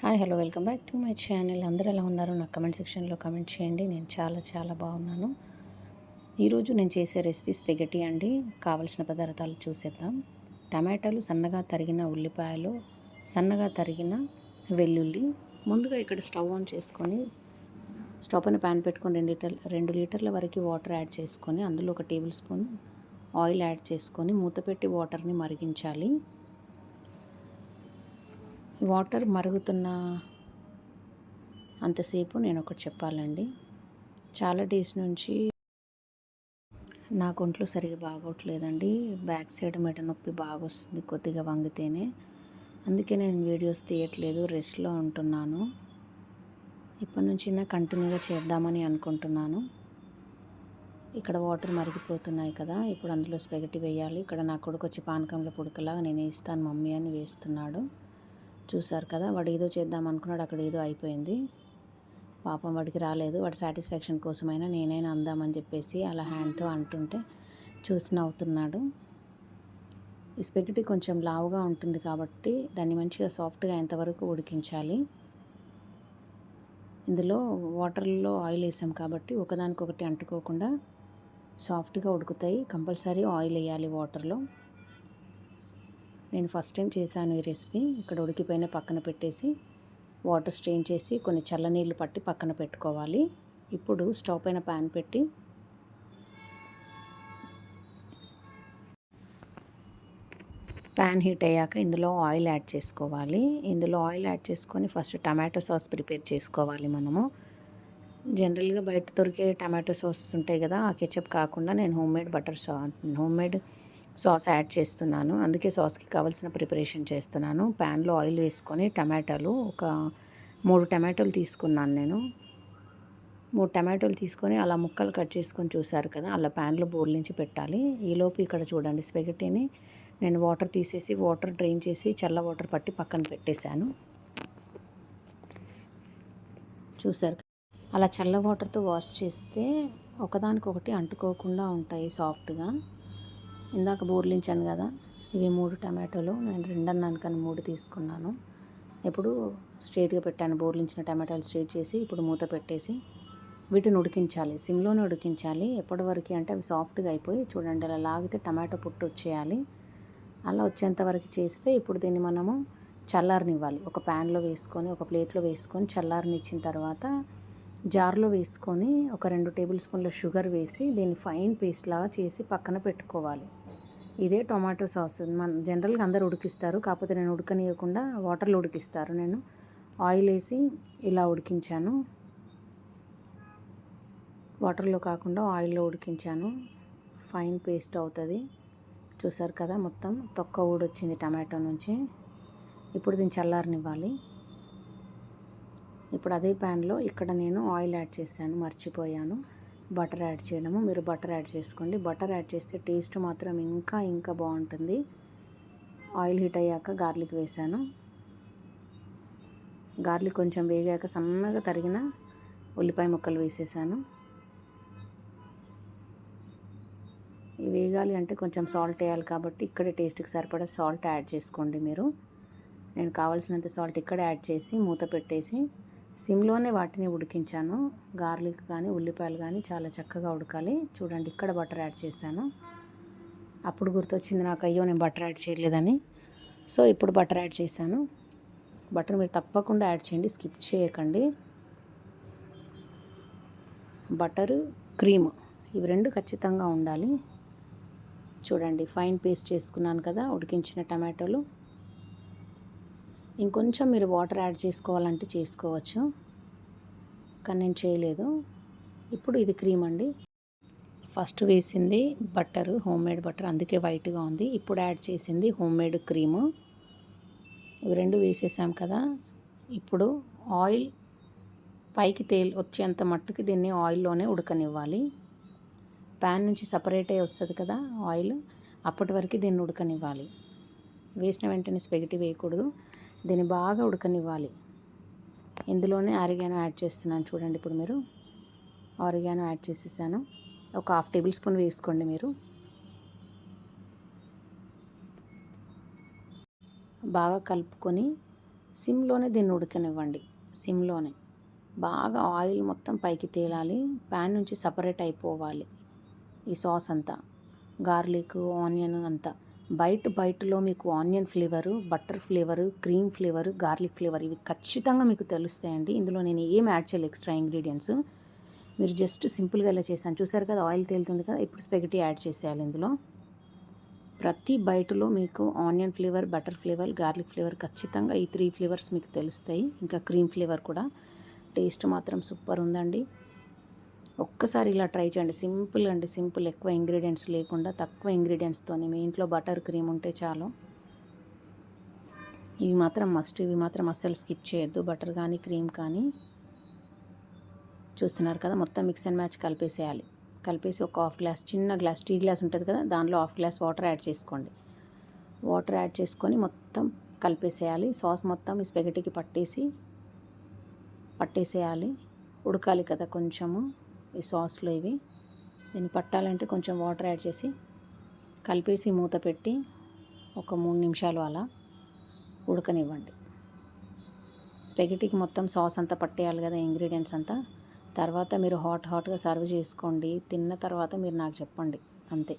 Hi hello welcome back to my channel. అందరూ ఎలా ఉన్నారు? నాకు కమెంట్ సెక్షన్లో కమెంట్ చేయండి. నేను చాలా చాలా బాగున్నాను. ఈరోజు నేను చేసే రెసిపీ స్పెగటీ అండి. కావలసిన పదార్థాలు చూసేద్దాం. టమాటాలు సన్నగా తరిగిన ఉల్లిపాయలు సన్నగా తరిగిన వెల్లుల్లి. ముందుగా ఇక్కడ స్టవ్ ఆన్ చేసుకొని స్టవ్ పైన ప్యాన్ పెట్టుకొని రెండు లీటర్ రెండు లీటర్ల వరకు వాటర్ యాడ్ చేసుకొని అందులో ఒక టేబుల్ స్పూన్ ఆయిల్ యాడ్ చేసుకొని మూత పెట్టి వాటర్ని మరిగించాలి. వాటర్ మరుగుతున్న అంతసేపు నేను ఒకటి చెప్పాలండి. చాలా డేస్ నుంచి నాకు ఒంట్లో సరిగా బాగోట్లేదండి. బ్యాక్ సైడ్ మెడ నొప్పి బాగా వస్తుంది కొద్దిగా వంగితేనే. అందుకే నేను వీడియోస్ తీయట్లేదు రెస్ట్లో ఉంటున్నాను. ఇప్పటి నుంచి నా కంటిన్యూగా చేద్దామని అనుకుంటున్నాను. ఇక్కడ వాటర్ మరిగిపోతున్నాయి కదా ఇప్పుడు అందులో స్పెగటి వేయాలి. ఇక్కడ నా కొడుకు వచ్చి పానకంలో పుడకలాగా నేను వేస్తాను మమ్మీ అని వేస్తున్నాడు. చూశారు కదా వాడు ఏదో చేద్దాం అనుకున్నాడు అక్కడ ఏదో అయిపోయింది. పాపం వాడికి రాలేదు. వాడి సాటిస్ఫాక్షన్ కోసమైనా నేనైనా అందామని చెప్పేసి అలా హ్యాండ్తో అంటుంటే చూసి నవ్వుతున్నాడు. ఈ స్పెగటి కొంచెం లావుగా ఉంటుంది కాబట్టి దాన్ని మంచిగా సాఫ్ట్గా ఎంతవరకు ఉడికించాలి. ఇందులో వాటర్లో ఆయిల్ వేసాం కాబట్టి ఒకదానికొకటి అంటుకోకుండా సాఫ్ట్గా ఉడుకుతాయి. కంపల్సరీ ఆయిల్ వేయాలి వాటర్లో. నేను ఫస్ట్ టైం చేశాను ఈ రెసిపీ. ఇక్కడ ఉడికిపోయిన పక్కన పెట్టేసి వాటర్ స్ట్రెయిన్ చేసి కొన్ని చల్లనీళ్ళు పట్టి పక్కన పెట్టుకోవాలి. ఇప్పుడు స్టవ్ పైన ప్యాన్ పెట్టి ప్యాన్ హీట్ అయ్యాక ఇందులో ఆయిల్ యాడ్ చేసుకోవాలి. ఇందులో ఆయిల్ యాడ్ చేసుకొని ఫస్ట్ టమాటో సాస్ ప్రిపేర్ చేసుకోవాలి మనము. జనరల్గా బయట దొరికే టమాటో సాస్ ఉంటాయి కదా ఆ కెచప్ కాకుండా నేను హోమ్ మేడ్ బటర్ సా హోమ్ మేడ్ సాస్ యాడ్ చేస్తున్నాను. అందుకే సాస్కి కావాల్సిన ప్రిపరేషన్ చేస్తున్నాను. ప్యాన్లో ఆయిల్ వేసుకొని టమాటాలు ఒక మూడు టమాటోలు తీసుకున్నాను నేను. మూడు టమాటోలు తీసుకొని అలా ముక్కలు కట్ చేసుకొని చూశారు కదా అలా ప్యాన్లో బోర్లించి పెట్టాలి. ఈలోపు ఇక్కడ చూడండి స్పెగటీని నేను వాటర్ తీసేసి వాటర్ డ్రైన్ చేసి చల్ల వాటర్ పట్టి పక్కన పెట్టేశాను. చూశారు అలా చల్ల వాటర్తో వాష్ చేస్తే ఒకదానికొకటి అంటుకోకుండా ఉంటాయి సాఫ్ట్గా. ఇందాక బోర్లించాను కదా ఇవి మూడు టమాటోలు. నేను రెండు అన్నాను కానీ మూడు తీసుకున్నాను. ఇప్పుడు స్ట్రేట్గా పెట్టాను బోర్లించిన టమాటాలు స్ట్రేట్ చేసి ఇప్పుడు మూత పెట్టేసి వీటిని ఉడికించాలి. సిమ్లోనే ఉడికించాలి. ఎప్పటి వరకు అంటే అవి సాఫ్ట్గా అయిపోయి చూడండి అలా లాగితే టమాటో పుట్టు వచ్చేయాలి. అలా వచ్చేంత వరకు చేస్తే ఇప్పుడు దీన్ని మనము చల్లారనివ్వాలి. ఒక ప్యాన్లో వేసుకొని ఒక ప్లేట్లో వేసుకొని చల్లారనిచ్చిన తర్వాత జార్లో వేసుకొని ఒక రెండు టేబుల్ స్పూన్ల షుగర్ వేసి దీన్ని ఫైన్ పేస్ట్ లాగా చేసి పక్కన పెట్టుకోవాలి. ఇదే టొమాటో సాస్. మన జనరల్గా అందరు ఉడికిస్తారు. కాకపోతే నేను ఉడకనియకుండా వాటర్లో ఉడికిస్తారు. నేను ఆయిల్ వేసి ఇలా ఉడికించాను. వాటర్లో కాకుండా ఆయిల్లో ఉడికించాను. ఫైన్ పేస్ట్ అవుతుంది. చూసారు కదా మొత్తం తొక్క ఊడొచ్చింది టమాటో నుంచి. ఇప్పుడు దీన్ని చల్లారనివ్వాలి. ఇప్పుడు అదే ప్యాన్లో ఇక్కడ నేను ఆయిల్ యాడ్ చేశాను మర్చిపోయాను. బటర్ యాడ్ చేయడము. మీరు బటర్ యాడ్ చేసుకోండి. బటర్ యాడ్ చేస్తే టేస్ట్ మాత్రం ఇంకా ఇంకా బాగుంటుంది. ఆయిల్ హీట్ అయ్యాక గార్లిక్ వేసాను గార్లిక్ కొంచెం వేగాక సన్నగా తరిగిన ఉల్లిపాయ ముక్కలు వేసేసాను. ఇవి వేగాలి అంటే కొంచెం సాల్ట్ వేయాలి కాబట్టి ఇక్కడే టేస్ట్కి సరిపడా సాల్ట్ యాడ్ చేసుకోండి మీరు. నేను కావాల్సినంత సాల్ట్ ఇక్కడ యాడ్ చేసి మూత పెట్టేసి సిమ్లోనే వాటిని ఉడికించాను. గార్లిక్ కానీ ఉల్లిపాయలు కానీ చాలా చక్కగా ఉడకాలి. చూడండి ఇక్కడ బటర్ యాడ్ చేశాను. అప్పుడు గుర్తొచ్చింది నాకు అయ్యో నేను బటర్ యాడ్ చేయలేదని. సో ఇప్పుడు బటర్ యాడ్ చేశాను. బటర్ మీరు తప్పకుండా యాడ్ చేయండి స్కిప్ చేయకండి. బటర్ క్రీమ్ ఇవి రెండు ఖచ్చితంగా ఉండాలి. చూడండి ఫైన్ పేస్ట్ చేసుకున్నాను కదా ఉడికించిన టమాటోలు. ఇంకొంచెం మీరు వాటర్ యాడ్ చేసుకోవాలంటే చేసుకోవచ్చు. కానీ నేను చేయలేదు. ఇప్పుడు ఇది క్రీమ్ అండి. ఫస్ట్ వేసింది బట్టరు హోమ్ మేడ్ బటర్ అందుకే వైట్గా ఉంది. ఇప్పుడు యాడ్ చేసింది హోమ్ మేడ్ క్రీము. ఇవి రెండు వేసేసాం కదా. ఇప్పుడు ఆయిల్ పైకి తేలి వచ్చేంత మట్టుకి దీన్ని ఆయిల్లోనే ఉడకనివ్వాలి. ప్యాన్ నుంచి సపరేట్ అయ్యి వస్తుంది కదా ఆయిల్. అప్పటి వరకు దీన్ని ఉడకనివ్వాలి. వేసిన వెంటనే స్పెగటి వేయకూడదు. దీన్ని బాగా ఉడకనివ్వాలి. ఇందులోనే ఆరిగానో యాడ్ చేస్తున్నాను చూడండి ఇప్పుడు మీరు. ఆరిగానో యాడ్ చేసేసాను. ఒక హాఫ్ టేబుల్ స్పూన్ వేసుకోండి మీరు. బాగా కలుపుకొని సిమ్లోనే దీన్ని ఉడకనివ్వండి. సిమ్లోనే. బాగా ఆయిల్ మొత్తం పైకి తేలాలి. ప్యాన్ నుంచి సపరేట్ అయిపోవాలి. ఈ సాస్ అంతా. గార్లిక్ ఆనియన్ అంతా. బయట బయటలో మీకు onion flavour butter flavour cream flavour garlic flavour ఇవి ఖచ్చితంగా మీకు తెలుస్తాయండి. ఇందులో నేను ఏం యాడ్ చేయాలి ఎక్స్ట్రా ఇంగ్రీడియంట్స్. మీరు జస్ట్ సింపుల్గా ఇలా చేశాను. చూసారు కదా ఆయిల్ తేలుతుంది కదా ఇప్పుడు స్పెగటీ యాడ్ చేసేయాలి ఇందులో. ప్రతి బయటలో మీకు onion flavour butter flavour garlic flavour ఖచ్చితంగా ఈ త్రీ ఫ్లేవర్స్ మీకు తెలుస్తాయి. ఇంకా క్రీమ్ ఫ్లేవర్ కూడా. టేస్ట్ మాత్రం సూపర్ ఉందండి. ఒక్కసారి ఇలా ట్రై చేయండి. సింపుల్ అండి సింపుల్. ఎక్కువ ఇంగ్రీడియంట్స్ లేకుండా తక్కువ ఇంగ్రీడియంట్స్తోనే మీ ఇంట్లో బటర్ క్రీమ్ ఉంటే చాలు. ఇవి మాత్రం మస్ట్ ఇవి మాత్రం అస్సలు స్కిప్ చేయొద్దు. బటర్ కానీ క్రీమ్ కానీ చూస్తున్నారు కదా మొత్తం మిక్స్ అండ్ మ్యాచ్ కలిపేసేయాలి. కలిపేసి ఒక హాఫ్ గ్లాస్ చిన్న గ్లాస్ టీ గ్లాస్ ఉంటుంది కదా దానిలో హాఫ్ గ్లాస్ వాటర్ యాడ్ చేసుకోండి. వాటర్ యాడ్ చేసుకొని మొత్తం కలిపేసేయాలి. సాస్ మొత్తం ఈ స్పెగటీకి పట్టేసి పట్టేసేయాలి. ఉడకాలి కదా కొంచెము. ఈ సాస్లో ఇవి. దీన్ని పట్టాలంటే కొంచెం వాటర్ యాడ్ చేసి కలిపేసి మూత పెట్టి ఒక మూడు నిమిషాలు అలా ఉడకనివ్వండి. స్పెగటీకి మొత్తం సాస్ అంతా పట్టేయాలి కదా ఇంగ్రీడియంట్స్ అంతా. తర్వాత మీరు హాట్ హాట్గా సర్వ్ చేసుకోండి. తిన్న తర్వాత మీరు నాకు చెప్పండి. అంతే.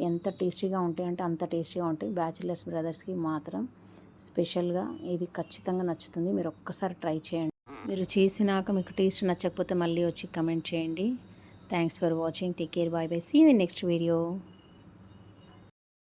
ఎంత టేస్టీగా ఉంటాయి అంటే అంత టేస్టీగా ఉంటాయి. బ్యాచిలర్స్ బ్రదర్స్కి మాత్రం స్పెషల్గా ఇది ఖచ్చితంగా నచ్చుతుంది. మీరు ఒక్కసారి ట్రై చేయండి. మీరు చేసినాక మీకు టేస్ట్ నచ్చకపోతే మళ్ళీ వచ్చి కమెంట్ చేయండి. Thanks for watching take care bye bye see next video